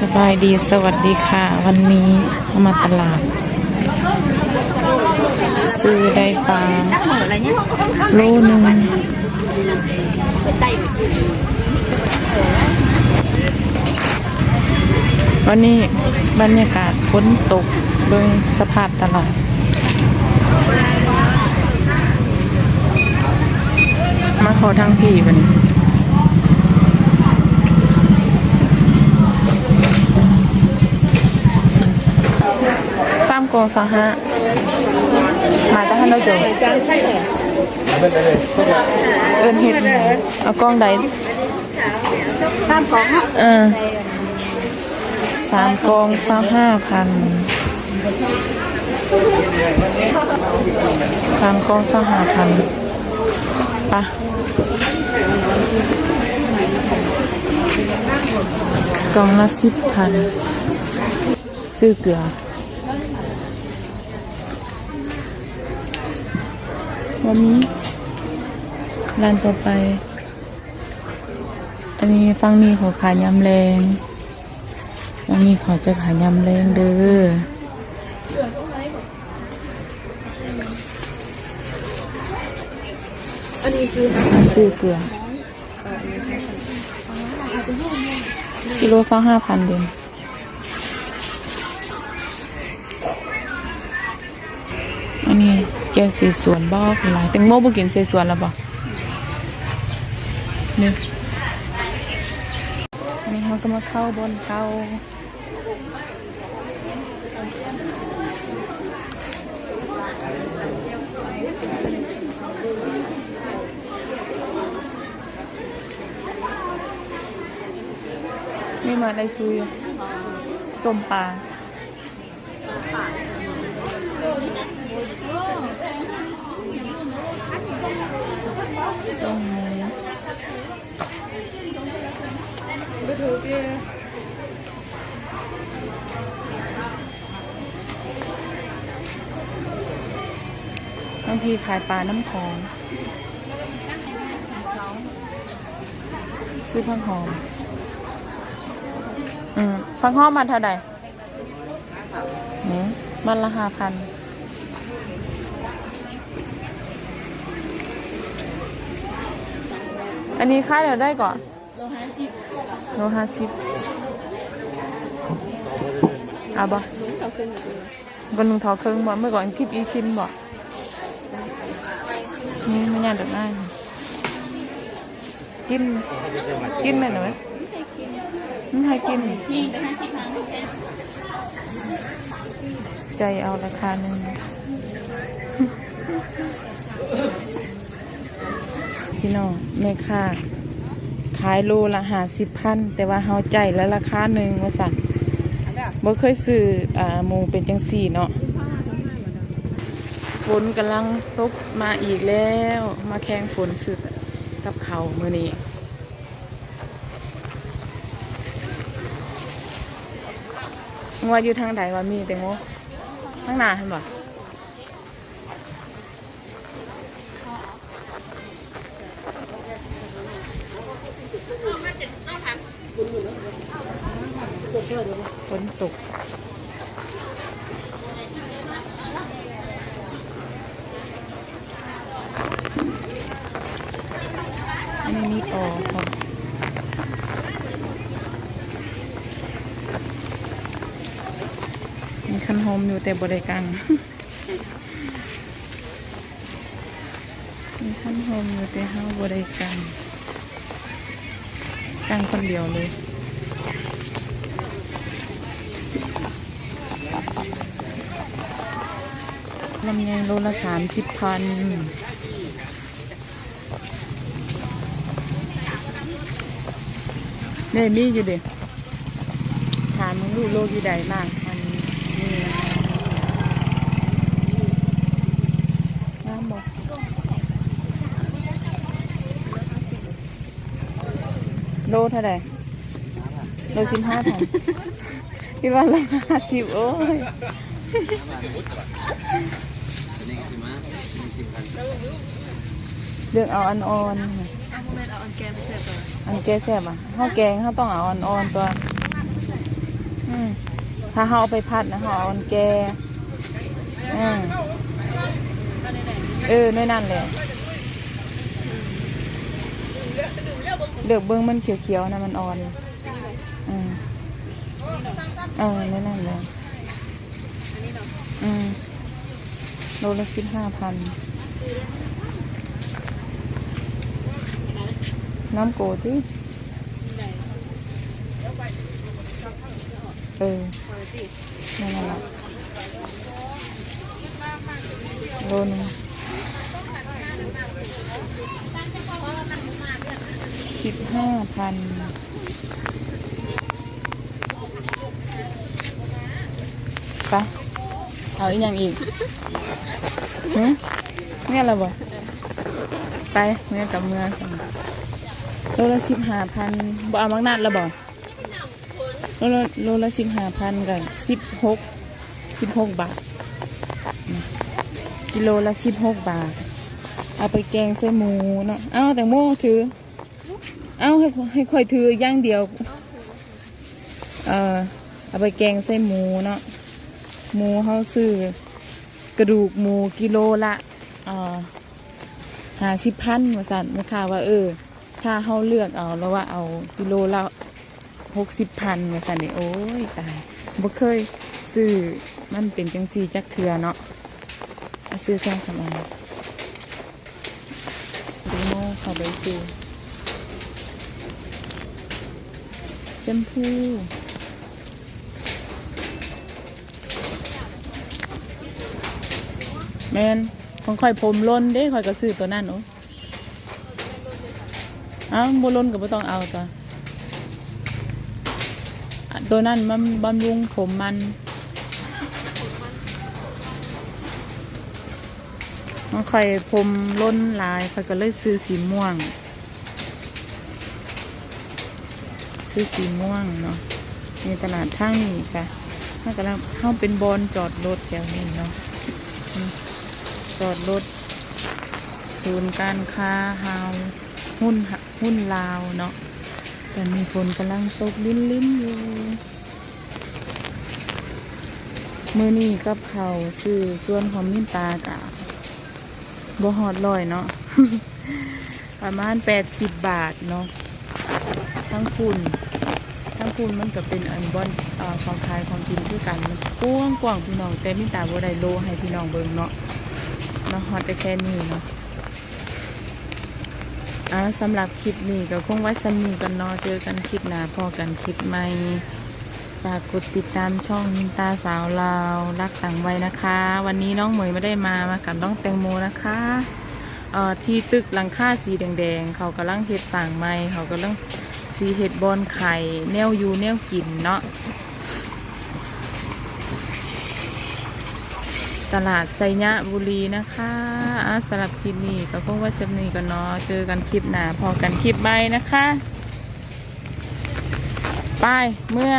สบายดีสวัสดีค่ะ วันนี้มาตลาด ซื้อได้ปลาโลนึ่งวันนี้บรรยากาศฝนตกเบิ่งสภาพตลาดมาขอทางพี่วันนี้ สามกองสองห้ามาต่ท่านเราจอเอินเห็ดเอากล้องใดสามกล่องเนาะเออสามกองสามห้าพันสามกองสามห้าพันปะกล่องละสิบพันซื้อเกลือ วันนี้ร้านต่อไป อันนี้ฟังนี่เขาขายยำแรงฟังนี่เขาจะขายยำแรงเด้ออันนี้คือซื้อเกลือกิโลสองห้าพันเดนอัน นี้เสีสวนบอกหลายแตงโมบ่กินเสีสวนแล้วบอกนี่นนี้เขาก็มาเข้าบนเข้าไม่มาได้ซุยสมปลาส้มหมู ก็ถือเบี้ยบางทีขายปลาน้ำของ ซื้อฟังหอม อืมฟังหอมมาเท่าไหร่เนี่ยมันละห้าพันอันนี้ค่าเดี๋ยวได้ก่อน โลห้าสิบเอาบ่ก็นุ่งทอเครื่องบ่เมื่อก่อนทิปอีชิมบ่นี่ไม่ยากแบบง่ายกิน กินไหมหนูไม่ให้กินใจเอาราคาหนึ่งพี่น้องแม่ค้า ขายโลละหาสิบพันแต่ว่าเฮาใจแล้วราคาหนึ่งว่าสั่นบ่เคยซื้ออ่าหมูเป็นจังสี่เนาะฝนกำลังตกมาอีกแล้ว มาแข่งฝนสุดกับเขาเมื่อนี้งัวอยู่ทางใดว่ามีแต่งทางหน้าเห็นบ่ ฝนตก อันนี้มีปอค่ะมีคันโฮมอยู่แต่บริการมีคันโฮมอยู่แต่ห้าบริการกลางคนเดียวเลย ลำไยโลละสามสิบพันเนี่ยมีอยู่เด็ถามมึงดูโลกี่ใดบ้างอันนี้นะน้ำบอกโลเท่าไหร่โลสิบห้าพันพี่ว่าโลห้าสิบโอ้ย เลือกเอาอันอ่อนค่ะเอาโมเมนต์เอาอันแกไปเสิร์ฟก่อนอันแกแซ่บอะข้าวแกงเขาต้องเอาอ่อนอ่อนตัวถ้าเขาเอาไปพัดนะเขาเอาอันแกเออน้อยนั่นเลยเดือกเบิ้งมันเขียวๆนะมันอ่อนอืมเออน้อยนั่นเลย อืมโลละสิบห้าพัน น้ำโกดิเออนั่นแหละโลนึงสิบห้าพันไปะ เอาอีกอย่างอีกเนี่ยอะไรบ่ไปเมื่อกับเมื่อสั่งโลละสิบห้าพันบ่เอามักนัดแล้วบ่โลละโลละสิบห้าพันกับสิบหกสิบหกบาท กิโลละสิบหกบาท เอาไปแกงใส่หมูเนาะเอาแต่โมถือ เอาให้ให้ค่อยถืออย่างเดียว เออเอาไปแกงใส่หมูเนาะ หมูเขาซื้อกระดูกหมูกิโลละอ่อห้าสิบพันมาสั่นแม่ค้าว่าเออ ถ้าเขาเลือกเอาแล้วว่าเอากิโลละหกสิบพันมาสั่นเนี่ยโอ้ยตายบ่เคยซื้อมันเป็นจังสีจักเถือเนาะซื้อเครื่องสำอางดูโมเขาไปซื้อแชมพู แมนของข่อยผมล้นเด้ข่อยก็ซื้อตัวนั้นโอ้เอาบล้นก็บ่ต้องเอาตัวตัวนั้นมันบำรุงผมมันของข่อยผมล้นลายข่อยก็เลยซื้อสีม่วง ซื้อสีม่วงเนาะในตลาดท่างนี้ค่ะถ้ากำลังเข้าเป็นบอลจอดรถแถวนี้เนาะ จอดรถ ศูนย์การค้าฮาวหุ้นหะหุ้นลาวเนาะแต่มีฝนกำลังตกลิ้นลิ้นอยู่มือนี่กับเขาซื้อส่วนของมินตากะบ่หอดลอยเนาะประมาณแปดสิบบาทเนาะทั้งคุณทั้งคุณมันก็เป็นอันบอนของขายของกินคือกันมันกว้างกว้างพี่น้องแต่มินตาบ่ได้โลให้พี่น้องเบิ่งเนาะ เนาะฮอตแต่แค่นี้เนาะอ่าสำหรับคลิปนี้ก็คงไว้สำนีกันเนาะเจอกันคลิปหน้าพอกันคลิปใหม่ฝากกดติดตามช่องมินตาสาวลาวรักต่างวัยนะคะ วันนี้น้องเหมยไม่ได้มามากับน้องแตงโมนะคะเอ่อที่ตึกหลังค่าสีแดงๆ เขากำลังเฮ็ดสั่งไม้เขากำลังสีเฮ็ดบอนไข่แนวยูแนวกินเนาะ ตลาดไซยะบุรีนะคะสำหรับคลิปนี้ก็คงว่าเซฟนี้กันเนาะเจอกันคลิปหน้าพอกันคลิปใหม่นะคะ ไปเมื่อ